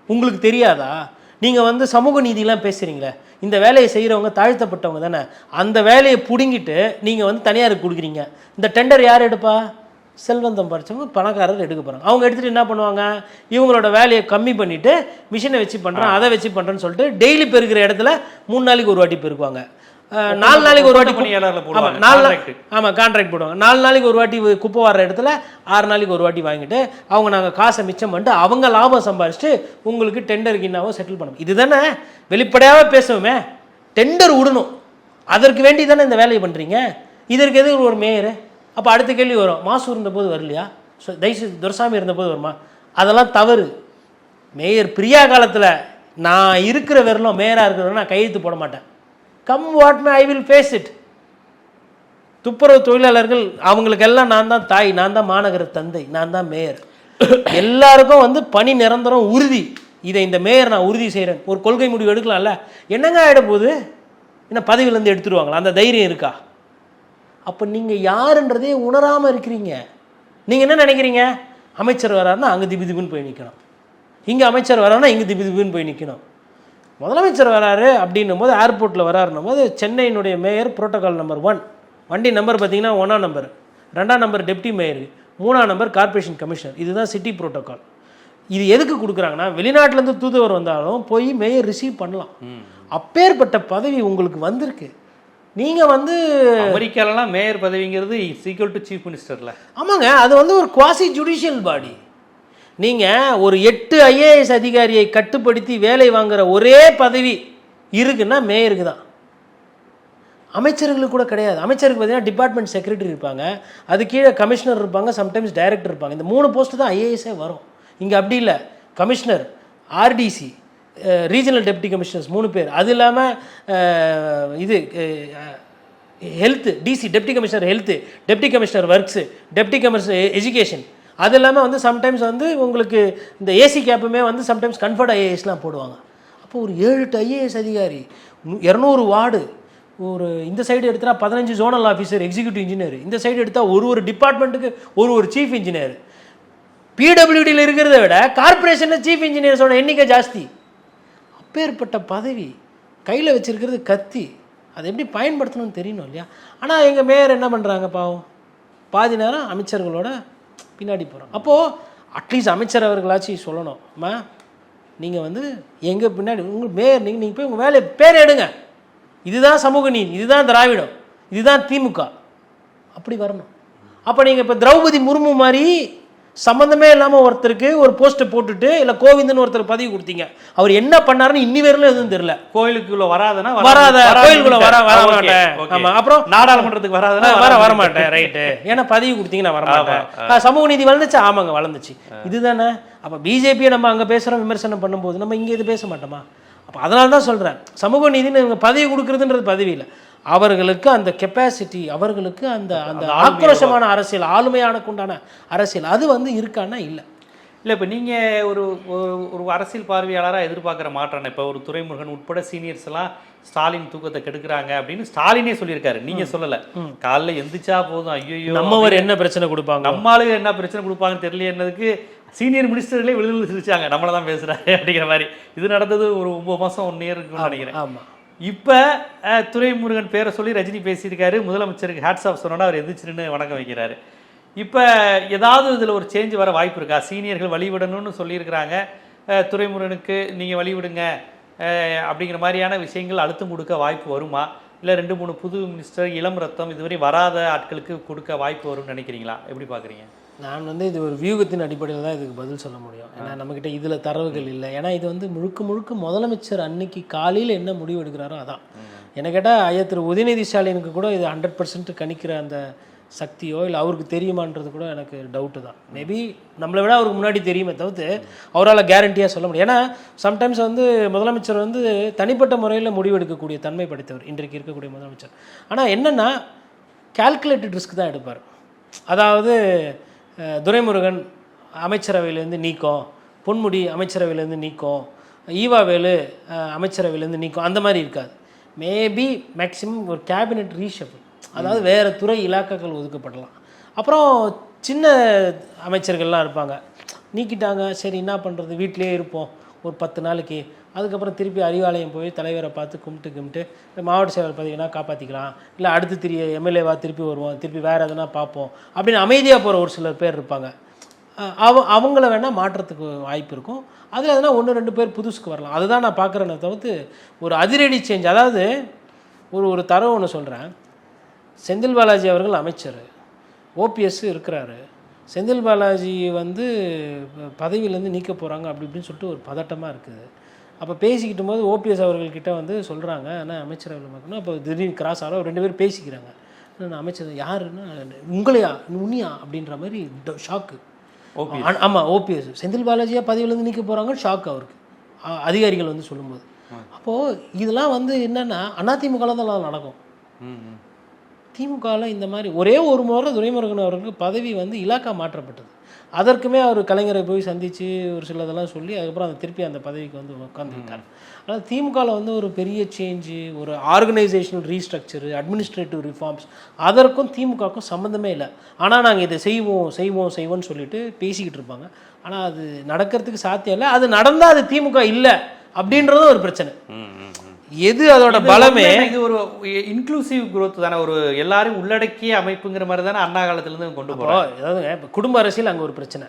உங்களுக்கு தெரியாதா? நீங்கள் வந்து சமூக நீதிலாம் பேசுகிறீங்களே இந்த வேலையை செய்கிறவங்க தாழ்த்தப்பட்டவங்க தானே அந்த வேலையை பிடுங்கிட்டு நீங்கள் வந்து தனியாருக்கு கொடுக்குறீங்க. இந்த டெண்டர் யார் எடுப்பா? செல்வந்தம் பறிச்சவங்க பணக்காரர் எடுக்க போகிறாங்க அவங்க எடுத்துகிட்டு என்ன பண்ணுவாங்க? இவங்களோட வேலையை கம்மி பண்ணிவிட்டு மிஷினை வச்சு பண்ணுறேன் அதை வச்சு பண்ணுறேன்னு சொல்லிட்டு டெய்லி பெருக்கிற இடத்துல மூணு நாளைக்கு ஒரு வாட்டி பெருக்குவாங்க. நாலு நாளைக்கு ஒரு வாட்டி நாலு. ஆமாம் கான்ட்ராக்ட் போடுவாங்க. நாலு நாளைக்கு ஒரு வாட்டி குப்பை வர்ற இடத்துல ஆறு நாளைக்கு ஒரு வாட்டி வாங்கிட்டு அவங்க நாங்கள் காசை மிச்சம் பண்ணிட்டு அவங்க லாபம் சம்பாரிச்சுட்டு உங்களுக்கு டெண்டருக்கு என்னவோ செட்டில் பண்ணணும் இதுதானே? வெளிப்படையாகவே பேசுவோமே. டெண்டர் விடணும். அதற்கு வேண்டி தானே இந்த வேலையை பண்ணுறீங்க இதற்கு எதுக்கு ஒரு மேயர் அப்போ அடுத்த கேள்வி வரும். மாசு இருந்தபோது வரலையா? ஸோ தயவுசெய்து துரசாமி இருந்தபோது வருமா? அதெல்லாம் தவறு. மேயர் பிரியா காலத்தில் நான் இருக்கிற வரலும் மேயராக இருக்கிற நான் கையெழுத்து போட மாட்டேன். Come what may I will face it துப்புரவு தொழிலாளர்கள் அவங்களுக்கெல்லாம் நான் தான் தாய் நான் தான் மாநகர தந்தை நான் தான் மேயர். [COUGHS] எல்லாருக்கும் வந்து பணி நிரந்தரம் உறுதி. இதை இந்த மேயர் நான் உறுதி செய்கிறேன் ஒரு கொள்கை முடிவு எடுக்கலாம்ல? என்னங்க ஆகிட போகுது? என்ன பதவியிலேருந்து எடுத்துருவாங்களா? அந்த தைரியம் இருக்கா? அப்போ நீங்கள் யாருன்றதே உணராமல் இருக்கிறீங்க. நீங்கள் என்ன நினைக்கிறீங்க? அமைச்சர் வராருன்னா அங்கே திபி திபுன்னு போய் நிற்கணும் இங்கே அமைச்சர் வராருன்னா இங்கே திபி திபுன்னு போய் நிற்கணும் முதலமைச்சர் வராரு அப்படின்னும் போது ஏர்போர்ட்டில் வராருன்னும் போது சென்னையினுடைய மேயர் புரோட்டோகால் நம்பர் ஒன் வண்டி நம்பர் பார்த்தீங்கன்னா ஒன்றாம் நம்பர் ரெண்டாம் நம்பர் டெப்டி மேயர் மூணாம் நம்பர் கார்ப்பரேஷன் கமிஷனர் இதுதான் சிட்டி புரோட்டோகால் இது எதுக்கு கொடுக்குறாங்கன்னா வெளிநாட்டிலேருந்து தூதுவர் வந்தாலும் போய் மேயர் ரிசீவ் பண்ணலாம். அப்பேற்பட்ட பதவி உங்களுக்கு வந்திருக்கு. நீங்கள் வந்து அமெரிக்காலலாம் மேயர் பதவிங்கிறது ஈக்குவல் டு சீஃப் மினிஸ்டர்ல ஆமாங்க அது வந்து ஒரு குவாசி ஜுடிஷியல் பாடி நீங்கள் ஒரு எட்டு ஐஏஎஸ் அதிகாரியை கட்டுப்படுத்தி வேலை வாங்குகிற ஒரே பதவி இருக்குன்னா மேயருக்கு தான். அமைச்சர்களுக்கு கூட கிடையாது. அமைச்சருக்கு பார்த்தீங்கன்னா டிபார்ட்மெண்ட் செக்ரட்டரி இருப்பாங்க. அது கீழே கமிஷனர் இருப்பாங்க சம்டைம்ஸ் டைரக்டர் இருப்பாங்க. இந்த மூணு போஸ்ட்டு தான் ஐஏஎஸ்ஸே வரும். இங்கே அப்படி இல்லை. Commissioner RDC regional deputy commissioners மூணு பேர். அது இல்லாமல் இது health DC deputy commissioner health deputy commissioner works deputy commissioner education அது இல்லாமல் வந்து சம்டைம்ஸ் வந்து உங்களுக்கு இந்த ஏசி கேப்புமே வந்து சம்டைம்ஸ் கன்ஃபர்ட் ஐஏஎஸ்லாம் போடுவாங்க. அப்போ ஒரு ஏழு எட்டு ஐஏஎஸ் அதிகாரி இரநூறு வார்டு ஒரு இந்த சைடு எடுத்தால் பதினஞ்சு ஜோனல் ஆஃபீஸர் எக்ஸிக்யூட்டிவ் இன்ஜினியர் இந்த சைடு எடுத்தால் ஒரு ஒரு டிபார்ட்மெண்ட்டுக்கு ஒரு ஒரு சீஃப் இன்ஜினியர் பிடபிள்யூடியில் இருக்கிறத விட கார்ப்பரேஷனில் சீஃப் இன்ஜினியர்ஸோட எண்ணிக்கை ஜாஸ்தி. அப்பேற்பட்ட பதவி கையில் வச்சிருக்கிறது கத்தி. அதை எப்படி பயன்படுத்தணும்னு தெரியணும் இல்லையா? ஆனால் எங்கள் மேயர் என்ன பண்ணுறாங்க பாவம்? பாதி நேரம் அமைச்சர்களோட பின்னாடி போகிறோம் அப்போது அட்லீஸ்ட் அமைச்சர் அவர்களாச்சும் சொல்லணும். அம்மா நீங்கள் வந்து எங்கள் பின்னாடி உங்கள் மேயர் நீங்கள் நீங்கள் போய் உங்கள் வேலையை பேர் எடுங்க. இதுதான் சமூக நீதி இதுதான் திராவிடம் இதுதான் திமுக. அப்படி வரணும். அப்போ நீங்கள் இப்போ திரௌபதி முர்மு மாதிரி சம்மந்தமே இல்லாமல் ஒருத்தருக்கு ஒரு போஸ்ட்டை போட்டுட்டு இல்லை கோவிந்தன் ஒருத்தர் பதவி கொடுத்தீங்க. அவர் என்ன பண்ணாருன்னு இன்னி வரையிலும் எதுவும் தெரியல. கோயிலுக்குள்ள வராதனா வராத? கோயிலுக்குள்ள வர வர மாட்டேன். ஆமா அப்புறம் நாடாளுமன்றத்துக்கு வராதனா வர வர மாட்டேன். ரைட்டு ஏன்னா பதவி கொடுத்தீங்க நான் வர மாட்டேன். சமூக நீதி வளர்ந்துச்சு ஆமாங்க வளர்ந்துச்சு. இதுதானே? அப்போ பிஜேபியை நம்ம அங்கே பேசுகிறோம் விமர்சனம் பண்ணும்போது நம்ம இங்கே இது பேச மாட்டோமா? அப்போ அதனால தான் சொல்கிறேன் சமூக நீதினு இவங்க பதவி கொடுக்குறதுன்றது பதவி இல்லை. அவர்களுக்கு அந்த கெப்பாசிட்டி அவர்களுக்கு அந்த அந்த ஆக்ரோஷமான அரசியல் ஆளுமையான கொண்டான அரசியல் அது வந்து இருக்கான்னா இல்லை. இல்லை இப்போ நீங்கள் ஒரு ஒரு- அரசியல் பார்வையாளராக எதிர்பார்க்குற மாற்றம் இப்போ ஒரு துரைமுருகன் உட்பட சீனியர்ஸ் எல்லாம் ஸ்டாலின் தூக்கத்தை கெடுக்குறாங்க அப்படின்னு ஸ்டாலினே சொல்லியிருக்காரு. நீங்க சொல்லல. காலைல எந்திரிச்சா போதும். ஐயோ நம்மவர் என்ன பிரச்சனை கொடுப்பாங்க? நம்மளுக்கு என்ன பிரச்சனை கொடுப்பாங்கன்னு தெரியலையேன்னதுக்கு சீனியர் மினிஸ்டர்களே விழுந்து சிரிச்சாங்க. நம்மள தான் பேசுறாரு அப்படிங்கிற மாதிரி. இது நடந்தது ஒரு ஒன்பது மாசம் ஒன் இயருக்கு நினைக்கிறேன். ஆமா. இப்போ துரைமுருகன் பேரை சொல்லி ரஜினி பேசியிருக்காரு. முதலமைச்சருக்கு ஹேட்ஸ் ஆஃப் சொன்னோன்னா அவர் எதிர்ச்சுன்னு வணக்கம் வைக்கிறாரு. இப்போ ஏதாவது இதில் ஒரு சேஞ்ச் வர வாய்ப்பு இருக்கா? சீனியர்கள் வழிவிடணும்னு சொல்லியிருக்கிறாங்க. அஹ், துரைமுருகனுக்கு நீங்கள் வழிவிடுங்க. அப்படிங்கிற மாதிரியான விஷயங்கள் அழுத்தம் கொடுக்க வாய்ப்பு வருமா? இல்லை ரெண்டு மூணு புது மினிஸ்டர் இளம் ரத்தம் இதுவரை வராத ஆட்களுக்கு கொடுக்க வாய்ப்பு வரும்னு நினைக்கிறீங்களா? எப்படி பார்க்குறீங்க நான் வந்து இது ஒரு வியூகத்தின் அடிப்படையில் தான் இதுக்கு பதில் சொல்ல முடியும். ஏன்னா நம்மக்கிட்ட இதில் தரவுகள் இல்லை. ஏன்னா இது வந்து முழுக்க முழுக்க முதலமைச்சர் அன்னைக்கு காலையில் என்ன முடிவு எடுக்கிறாரோ அதான். என்ன கேட்டால் ஐயா திரு உதயநிதி ஸ்டாலினுக்கு கூட இது ஹண்ட்ரட் பர்சன்ட் கணிக்கிற அந்த சக்தியோ இல்லை அவருக்கு தெரியுமான்றது கூட எனக்கு டவுட்டு தான். மேபி நம்மளை விட அவருக்கு முன்னாடி தெரியுமே தவிர்த்து அவரால் கேரண்டியாக சொல்ல முடியும். ஏன்னா சம்டைம்ஸ் வந்து முதலமைச்சர் வந்து தனிப்பட்ட முறையில் முடிவெடுக்கக்கூடிய தன்மை படைத்தவர். இன்றைக்கு இருக்கக்கூடிய முதலமைச்சர். ஆனால் என்னென்னா கால்குலேட்டட் ரிஸ்க் தான் எடுப்பார். அதாவது துரைமுருகன் அமைச்சரவையிலேருந்து நீக்கம் பொன்முடி அமைச்சரவையிலேருந்து நீக்கம் ஈவாவேலு அமைச்சரவையிலேருந்து நீக்கம் அந்த மாதிரி இருக்காது. மேபி மேக்சிமம் ஒரு கேபினெட் ரீஷபிள் அதாவது வேறு துறை இலாக்காக்கள் ஒதுக்கப்படலாம். அப்புறம் சின்ன அமைச்சர்கள்லாம் இருப்பாங்க. நீக்கிட்டாங்க சரி என்ன பண்ணுறது வீட்டிலேயே இருப்போம். ஒரு பத்து நாளைக்கு அதுக்கப்புறம் திருப்பி அறிவாலயம் போய் தலைவரை பார்த்து கும்பிட்டு கும்பிட்டு மாவட்ட செயலர் பதவினா காப்பாற்றிக்கலாம் இல்லை அடுத்து திரிய எம்எல்ஏவா திருப்பி வருவோம் திருப்பி வேறு எதுனா பார்ப்போம் அப்படின்னு அமைதியாக போகிற ஒரு சிலர் பேர் இருப்பாங்க. அவ அவங்கள வேணால் மாற்றத்துக்கு வாய்ப்பு இருக்கும். அதில் எதனா ஒன்று ரெண்டு பேர் புதுசுக்கு வரலாம். அதுதான் நான் பார்க்குறேனே தவிர்த்து ஒரு அதிரடி சேஞ்ச் அதாவது ஒரு ஒரு தரவு ஒன்று சொல்கிறேன் செந்தில் பாலாஜி அவர்கள் அமைச்சர் ஓபிஎஸ் இருக்கிறாரு. செந்தில் பாலாஜி வந்து பதவியிலேருந்து நீக்க போகிறாங்க அப்படி இப்படின்னு சொல்லிட்டு ஒரு பதட்டமாக இருக்குது. அப்போ பேசிக்கிட்டு போது ஓபிஎஸ் அவர்கள்கிட்ட வந்து சொல்கிறாங்க ஆனால் அமைச்சரவையில் பார்க்கணும் அப்போ திடீர்னு கிராஸ் ஆகிறோம் ரெண்டு பேரும் பேசிக்கிறாங்க. நான் அமைச்சர் யாருன்னா உங்களையா உன்னியா அப்படின்ற மாதிரி ஷாக்கு ஆமாம் ஓபிஎஸ். செந்தில் பாலாஜியா பதவியிலேருந்து நீக்க போகிறாங்கன்னு ஷாக் அவருக்கு. அதிகாரிகள் வந்து சொல்லும்போது. அப்போது இதெல்லாம் வந்து என்னென்னா அதிமுகவில் தான் நடக்கும். திமுகவில் இந்த மாதிரி ஒரே ஒரு முறை துரைமுருகன் அவருக்கு பதவி வந்து இலாக்கா மாற்றப்பட்டது. அதற்குமே அவர் கலைஞரை போய் சந்தித்து ஒரு சிலதெல்லாம் சொல்லி அதுக்கப்புறம் அந்த திருப்பி அந்த பதவிக்கு வந்து உட்காந்துக்கிட்டார் ஆனால் திமுகவில் வந்து ஒரு பெரிய சேஞ்சு ஒரு ஆர்கனைசேஷனல் ரீஸ்ட்ரக்சரு அட்மினிஸ்ட்ரேட்டிவ் ரிஃபார்ம்ஸ் அதற்கும் திமுகவுக்கும் சம்மந்தமே இல்லை. ஆனால் நாங்கள் இதை செய்வோம் செய்வோம் செய்வோம்னு சொல்லிட்டு பேசிக்கிட்டு இருப்பாங்க. ஆனால் அது நடக்கிறதுக்கு சாத்தியம் இல்லை. அது நடந்தால் அது திமுக இல்லை அப்படின்றதும் ஒரு பிரச்சனை. எது அதோட பலமே இது ஒரு இன்க்ளூசிவ் growth தானே. ஒரு எல்லாரையும் உள்ளடக்கிய அமைப்புங்கிற மாதிரி தானே அண்ணா காலத்துல இருந்து கொண்டு ஏதாவதுங்க இப்போ குடும்ப அரசியல் அங்கே ஒரு பிரச்சனை.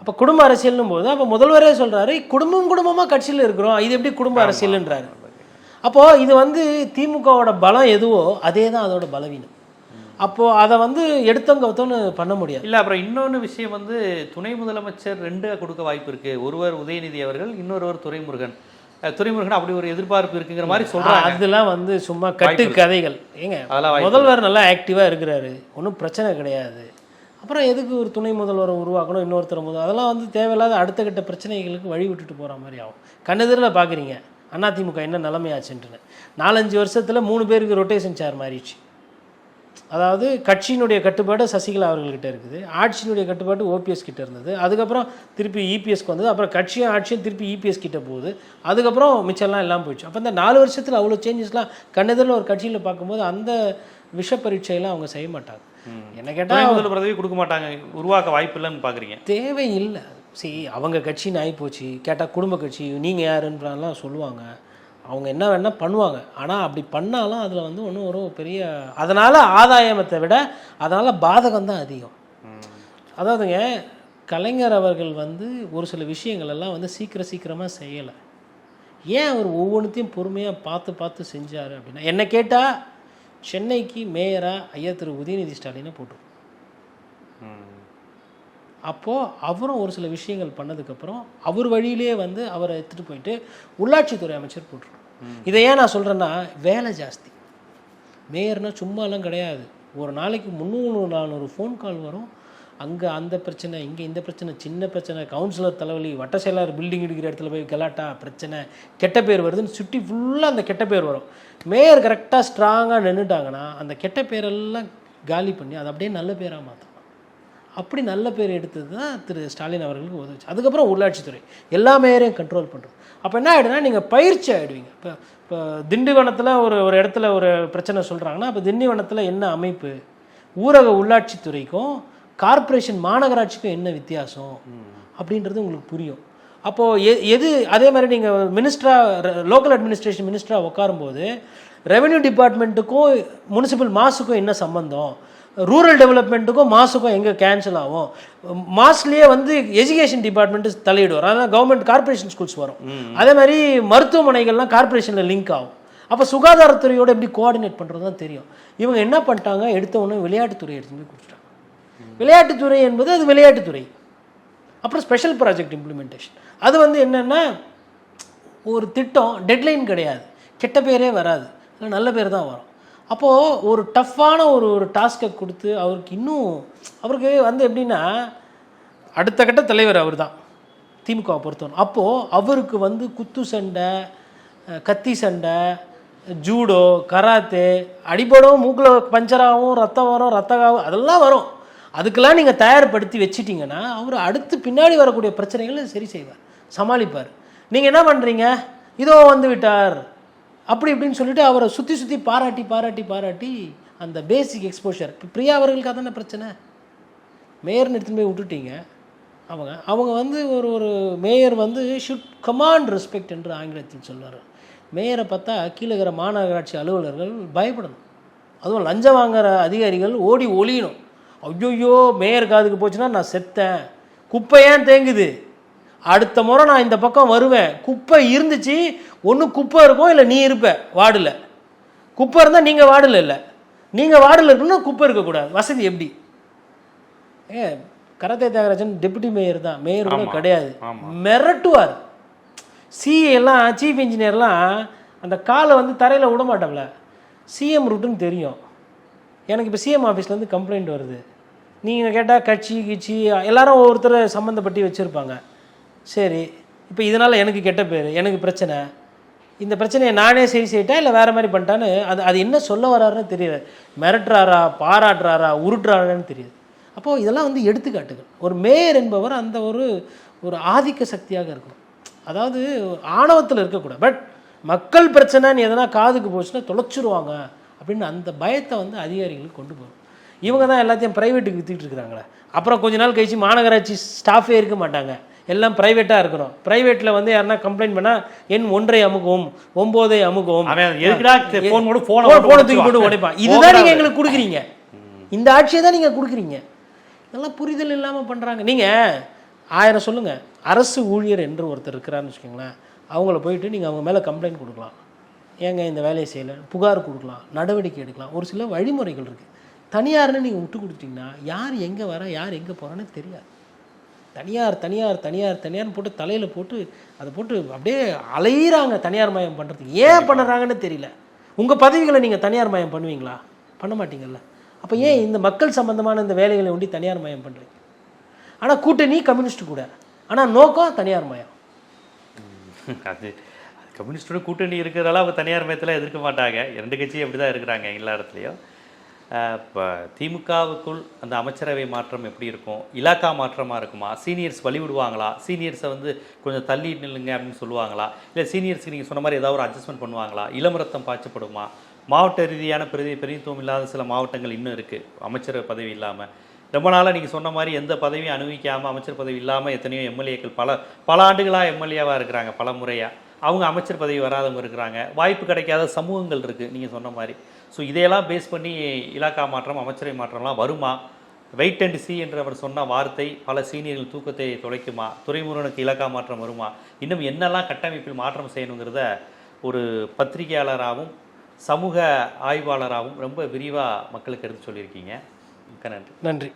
அப்போ குடும்ப அரசியல்னும் போது அப்போ முதல்வரே சொல்றாரு குடும்பம் குடும்பமாக கட்சியில் இருக்கிறோம் இது எப்படி குடும்ப அரசியல்ன்றாரு. அப்போ இது வந்து திமுகவோட பலம் எதுவோ அதே தான் அதோட பலவீனம். அப்போ அதை வந்து எடுத்தவங்க பண்ண முடியாது. இல்ல அப்புறம் இன்னொன்னு விஷயம் வந்து துணை முதலமைச்சர் ரெண்டு கொடுக்க வாய்ப்பு இருக்கு. ஒருவர் உதயநிதி அவர்கள் இன்னொருவர் துரைமுருகன். அஹ், துரைமுருகன் அப்படி ஒரு எதிர்பார்ப்பு இருக்குங்கிற மாதிரி சொல்றாங்க. அதெல்லாம் வந்து சும்மா கட்டு கதைகள். ஏங்க அதெல்லாம் முதல்வர் நல்லா ஆக்டிவாக இருக்கிறாரு. ஒன்றும் பிரச்சனை கிடையாது. அப்புறம் எதுக்கு ஒரு துணை முதல்வரை உருவாக்கணும் இன்னொருத்தர் முதல் அதெல்லாம் வந்து தேவையில்லாத அடுத்த கட்ட பிரச்சனைகளுக்கு வழி விட்டுட்டு போகிற மாதிரி ஆகும். கண்ணெதிரில் பார்க்குறீங்க அதிமுக என்ன நிலைமையாச்சுன்ட்டுன்னு. நாலஞ்சு வருஷத்தில் மூணு பேருக்கு ரொட்டேஷன் சேர் மாறிடுச்சு. அதாவது கட்சியினுடைய கட்டுப்பாடு சசிகலா அவர்கள்கிட்ட இருக்குது. ஆட்சியினுடைய கட்டுப்பாடு ஓபிஎஸ் கிட்ட இருந்தது. அதுக்கப்புறம் திருப்பி இபிஎஸ்க்கு வந்தது. அப்புறம் கட்சியும் ஆட்சியும் திருப்பி இபிஎஸ் கிட்ட போகுது. அதுக்கப்புறம் மிச்சம்லாம் எல்லாம் போயிடுச்சு. அப்போ இந்த நாலு வருஷத்தில் அவ்வளோ சேஞ்சஸ்லாம் கண்ணெதிரில் ஒரு கட்சியில் பார்க்கும்போது அந்த விஷ பரீட்சையெல்லாம் அவங்க செய்ய மாட்டாங்க. என்ன கேட்டால் முதல்வர் பதவி கொடுக்க மாட்டாங்க. உருவாக்க வாய்ப்பு இல்லைன்னு பாக்குறீங்க தேவையில்லை. சரி அவங்க கட்சின்னு ஆகிப்போச்சு கேட்டால் குடும்ப கட்சி நீங்கள் யாருன்றலாம் சொல்லுவாங்க. அவங்க என்ன வேணால் பண்ணுவாங்க. ஆனால் அப்படி பண்ணாலும் அதில் வந்து ஒன்றும் ஒரு பெரிய அதனால் ஆதாயமத்தை விட அதனால் பாதகம் தான் அதிகம். அதாவதுங்க கலைஞர் அவர்கள் வந்து ஒரு சில விஷயங்கள் எல்லாம் வந்து சீக்கிரம் சீக்கிரமாக செய்யலை. ஏன் அவர் ஒவ்வொன்றுத்தையும் பொறுமையாக பார்த்து பார்த்து செஞ்சார் அப்படின்னா என்னை கேட்டால் சென்னைக்கு மேயராக ஐயா திரு உதயநிதி ஸ்டாலினை போட்டுரும் அப்போது அவரும் ஒரு சில விஷயங்கள் பண்ணதுக்கப்புறம் அவர் வழியிலே வந்து அவரை எடுத்துகிட்டு போயிட்டு உள்ளாட்சித்துறை அமைச்சர் போட்டுரும் இதை ஏன் நான் சொல்கிறேன்னா வேலை ஜாஸ்தி. மேயர்னா சும்மாலாம் கிடையாது. ஒரு நாளைக்கு முந்நூறு நானூறு ஃபோன் கால் வரும். அங்கே அந்த பிரச்சனை இங்கே இந்த பிரச்சனை சின்ன பிரச்சனை கவுன்சிலர் தலைவலி வட்ட செயலாளர் பில்டிங் இடிக்கிற இடத்துல போய் கலாட்டா பிரச்சனை கெட்ட பேர் வருதுன்னு சுற்றி ஃபுல்லாக அந்த கெட்ட பேர் வரும். மேயர் கரெக்டாக ஸ்ட்ராங்காக நின்றுட்டாங்கன்னா அந்த கெட்ட பேரெல்லாம் காலி பண்ணி அதை அப்படியே நல்ல பேராக மாற்றலாம் அப்படி நல்ல பேர் எடுத்தது தான் திரு ஸ்டாலின் அவர்களுக்கு உதவிச்சு. அதுக்கப்புறம் உள்ளாட்சித்துறை எல்லா மேயரையும் கண்ட்ரோல் பண்ணுறது அப்போ என்ன ஆகிடுனா நீங்கள் பயிற்சி ஆகிடுவீங்க இப்போ இப்போ திண்டிவனத்தில் ஒரு ஒரு இடத்துல ஒரு பிரச்சனை சொல்கிறாங்கன்னா அப்போ திண்டிவனத்தில் என்ன அமைப்பு? ஊரக உள்ளாட்சித்துறைக்கும் கார்ப்பரேஷன் மாநகராட்சிக்கும் என்ன வித்தியாசம்? அப்படின்றது உங்களுக்கு புரியும். அப்போது எ எது அதே மாதிரி நீங்கள் மினிஸ்டராக லோக்கல் அட்மினிஸ்ட்ரேஷன் மினிஸ்டராக உட்காரும்போது ரெவென்யூ டிபார்ட்மெண்ட்டுக்கும் முனிசிபல் மாஸுக்கும் என்ன சம்பந்தம்? ரூரல் டெவலப்மெண்ட்டுக்கும் மாஸுக்கும் எங்கே கேன்சல் ஆகும்? மாஸ்லேயே வந்து எஜுகேஷன் டிபார்ட்மெண்ட்டு தலையிடுவார். அதான் கவர்மெண்ட் கார்ப்பரேஷன் ஸ்கூல்ஸ் வரும். அதே மாதிரி மருத்துவமனைகள்லாம் கார்ப்பரேஷனில் லிங்க் ஆகும். அப்போ சுகாதாரத்துறையோட எப்படி கோஆர்டினேட் பண்ணுறது தான் தெரியும். இவங்க என்ன பண்ணிட்டாங்க? எடுத்த உடனே விளையாட்டுத்துறை எடுத்துன்னு போய் கொடுத்துட்டாங்க விளையாட்டுத்துறை என்பது அது விளையாட்டுத்துறை. அப்புறம் ஸ்பெஷல் ப்ராஜெக்ட் இம்ப்ளிமெண்டேஷன் அது வந்து என்னென்னா ஒரு திட்டம் டெட்லைன் கிடையாது. கெட்ட பேரே வராது. நல்ல பேர் தான் வரும். அப்போது ஒரு டஃப்பான ஒரு ஒரு டாஸ்க்கை கொடுத்து அவருக்கு இன்னும் அவருக்கு வந்து எப்படின்னா அடுத்த கட்ட தலைவர் அவர் தான் திமுகவை பொறுத்தவன் அப்போது அவருக்கு வந்து குத்து சண்டை கத்தி சண்டை ஜூடோ கராத்தே அடிபடும் மூக்கில் பஞ்சராகவும் ரத்தம் வரும் ரத்தகாவும் அதெல்லாம் வரும். அதுக்கெல்லாம் நீங்கள் தயார்படுத்தி வச்சிட்டிங்கன்னா அவர் அடுத்து பின்னாடி வரக்கூடிய பிரச்சனைகளை சரி செய்வார் சமாளிப்பார். நீங்கள் என்ன பண்ணுறீங்க இதோ வந்து விட்டார். அப்படி இப்படின்னு சொல்லிட்டு அவரை சுற்றி சுற்றி பாராட்டி பாராட்டி பாராட்டி அந்த பேசிக் எக்ஸ்போஷர் இப்போ பிரியா அவர்களுக்கு அதான பிரச்சனை? மேயர்னு எடுத்துன்னு போய் விட்டுட்டீங்க. அவங்க அவங்க வந்து ஒரு ஒரு மேயர் வந்து ஷுட் கமாண்ட் ரெஸ்பெக்ட் என்று ஆங்கிலத்தில் சொல்வார். மேயரை பார்த்தா கீழே இருக்கிற மாநகராட்சி அலுவலர்கள் பயப்படணும். அதுவும் லஞ்சம் வாங்குற அதிகாரிகள் ஓடி ஒளியணும். ஐயோ மேயர் காதுக்கு போச்சுன்னா நான் செத்தேன். குப்பை ஏன் தேங்குது. அடுத்த முறை நான் இந்த பக்கம் வருவேன். குப்பை இருந்துச்சு ஒன்று குப்பை இருக்கும் இல்லை நீ இருப்ப வார்டில். குப்பை இருந்தால் நீங்கள் வார்டில் இல்லை. நீங்கள் வார்டில் இருக்கணும்னா குப்பை இருக்கக்கூடாது வசதி எப்படி? ஏ கரத்தே தியாகராஜன் டெபுட்டி மேயர் தான். மேயர் கூட கிடையாது. மிரட்டுவார். சிஏ எல்லாம் சீஃப் இன்ஜினியர்லாம் அந்த காலை வந்து தரையில் விட மாட்டாங்கள. சிஎம் ரூட்டுன்னு தெரியும். எனக்கு இப்போ சிஎம் ஆஃபீஸ்லேருந்து கம்ப்ளைண்ட் வருது. நீங்கள் கேட்டால் கட்சி கிச்சி எல்லாரும் ஒவ்வொருத்தர் சம்மந்தப்பட்டு வச்சுருப்பாங்க. சரி இப்போ இதனால் எனக்கு கெட்ட பேர் எனக்கு பிரச்சனை. இந்த பிரச்சனையை நானே சரி செய்யிட்டா இல்லை வேறு மாதிரி பண்ணிட்டான்னு அது அது என்ன சொல்ல வராருன்னு தெரியல. மிரட்டுறாரா பாராட்டுறாரா உருட்டுறாரான்னு தெரியுது. அப்போது இதெல்லாம் வந்து எடுத்துக்காட்டுகள். ஒரு மேயர் என்பவர் அந்த ஒரு ஒரு ஆதிக்க சக்தியாக இருக்கும். அதாவது ஆணவத்தில் இருக்கக்கூடாது. பட் மக்கள் பிரச்சனைன்னு எதனா காதுக்கு போச்சுன்னா தொலைச்சிருவாங்க அப்படின்னு அந்த பயத்தை வந்து அதிகாரிகளுக்கு கொண்டு போகும். இவங்க தான் எல்லாத்தையும் ப்ரைவேட்டுக்கு வித்துக்கிட்டு இருக்கிறாங்களே. அப்புறம் கொஞ்ச நாள் கழிச்சு மாநகராட்சி ஸ்டாஃபே இருக்க மாட்டாங்க. எல்லாம் ப்ரைவேட்டாக இருக்கிறோம். ப்ரைவேட்டில் வந்து யாருன்னா கம்ப்ளைண்ட் பண்ணால் எண் ஒன்றை அமுகவும் ஒம்போதை அமுகவும் ஃபோன் போடு போன ஃபோனை போன தூக்கி போட்டு உடைப்பான். இதுதான் நீங்கள் எங்களுக்கு கொடுக்குறீங்க. இந்த ஆட்சியை தான் நீங்கள் கொடுக்குறீங்க. இதெல்லாம் புரிதல் இல்லாமல் பண்ணுறாங்க நீங்கள் ஆயிரம் சொல்லுங்கள் அரசு ஊழியர் என்று ஒருத்தர் இருக்கிறாருன்னு வச்சுக்கோங்களேன். அவங்கள போயிட்டு நீங்கள் அவங்க மேலே கம்ப்ளைண்ட் கொடுக்கலாம். ஏங்க இந்த வேலையை செய்யலை? புகார் கொடுக்கலாம். நடவடிக்கை எடுக்கலாம். ஒரு சில வழிமுறைகள் இருக்குது தனியார்னு நீங்கள் விட்டு கொடுத்தீங்கன்னா யார் எங்கே வர யார் எங்கே போகிறான்னு தெரியாது. தனியார் தனியார் தனியார் தனியார்னு போட்டு தலையில் போட்டு அதை போட்டு அப்படியே அலையிறாங்க தனியார் மயம் பண்ணுறதுக்கு ஏன் பண்ணுறாங்கன்னு தெரியல. உங்கள் பதவிகளை நீங்கள் தனியார் மயம் பண்ணுவீங்களா? பண்ண மாட்டீங்கல்ல. அப்போ ஏன் இந்த மக்கள் சம்பந்தமான இந்த வேலைகளை ஒண்டி தனியார் மயம் பண்ணுறீங்க ஆனால் கூட்டணி கம்யூனிஸ்ட் கூட. ஆனால் நோக்கம் தனியார் மயம். அது கம்யூனிஸ்டோட கூட்டணி இருக்கிறதால அவங்க தனியார் மயத்தில் எதிர்க்க மாட்டாங்க. ரெண்டு கட்சியும் அப்படி தான் இருக்கிறாங்க எல்லா இடத்துலையும். இப்போ திமுகவுக்குள் அந்த அமைச்சரவை மாற்றம் எப்படி இருக்கும்? இலாக்கா மாற்றமாக இருக்குமா? சீனியர்ஸ் வழி விடுவாங்களா சீனியர்ஸை வந்து கொஞ்சம் தள்ளி நில்லுங்க அப்படின்னு சொல்லுவாங்களா? இல்லை சீனியர்ஸ்க்கு நீங்கள் சொன்ன மாதிரி ஏதாவது ஒரு அட்ஜஸ்ட்மெண்ட் பண்ணுவாங்களா? இளம் ரத்தம் பாய்ச்சப்படுமா? மாவட்ட ரீதியான பிரதி பிரதித்துவம் இல்லாத சில மாவட்டங்கள் இன்னும் இருக்குது அமைச்சர் பதவி இல்லாமல் ரொம்ப நாளாக நீங்கள் சொன்ன மாதிரி எந்த பதவியும் அனுபவிக்காமல் அமைச்சர் பதவி இல்லாமல் எத்தனையோ எம்எல்ஏக்கள் பல பல ஆண்டுகளாக எம்எல்ஏவாக இருக்கிறாங்க பல முறையாக அவங்க அமைச்சர் பதவி வராதவங்க இருக்கிறாங்க. வாய்ப்பு கிடைக்காத சமூகங்கள் இருக்குது நீங்கள் சொன்ன மாதிரி. ஸோ இதையெல்லாம் பேஸ் பண்ணி இலாக்கா மாற்றம் அமைச்சரை மாற்றம்லாம் வருமா? வெயிட் அண்ட் சி என்று அவர் சொன்ன வார்த்தை பல சீனியர்கள் தூக்கத்தை தொலைக்குமா? துறைமுருகனுக்கு இலக்கா மாற்றம் வருமா? இன்னும் என்னெல்லாம் கட்டமைப்பில் மாற்றம் செய்யணுங்கிறத ஒரு பத்திரிகையாளராகவும் சமூக ஆய்வாளராகவும் ரொம்ப விரிவாக மக்களுக்கு எடுத்து சொல்லியிருக்கீங்க. மிக்க நன்றி. நன்றி.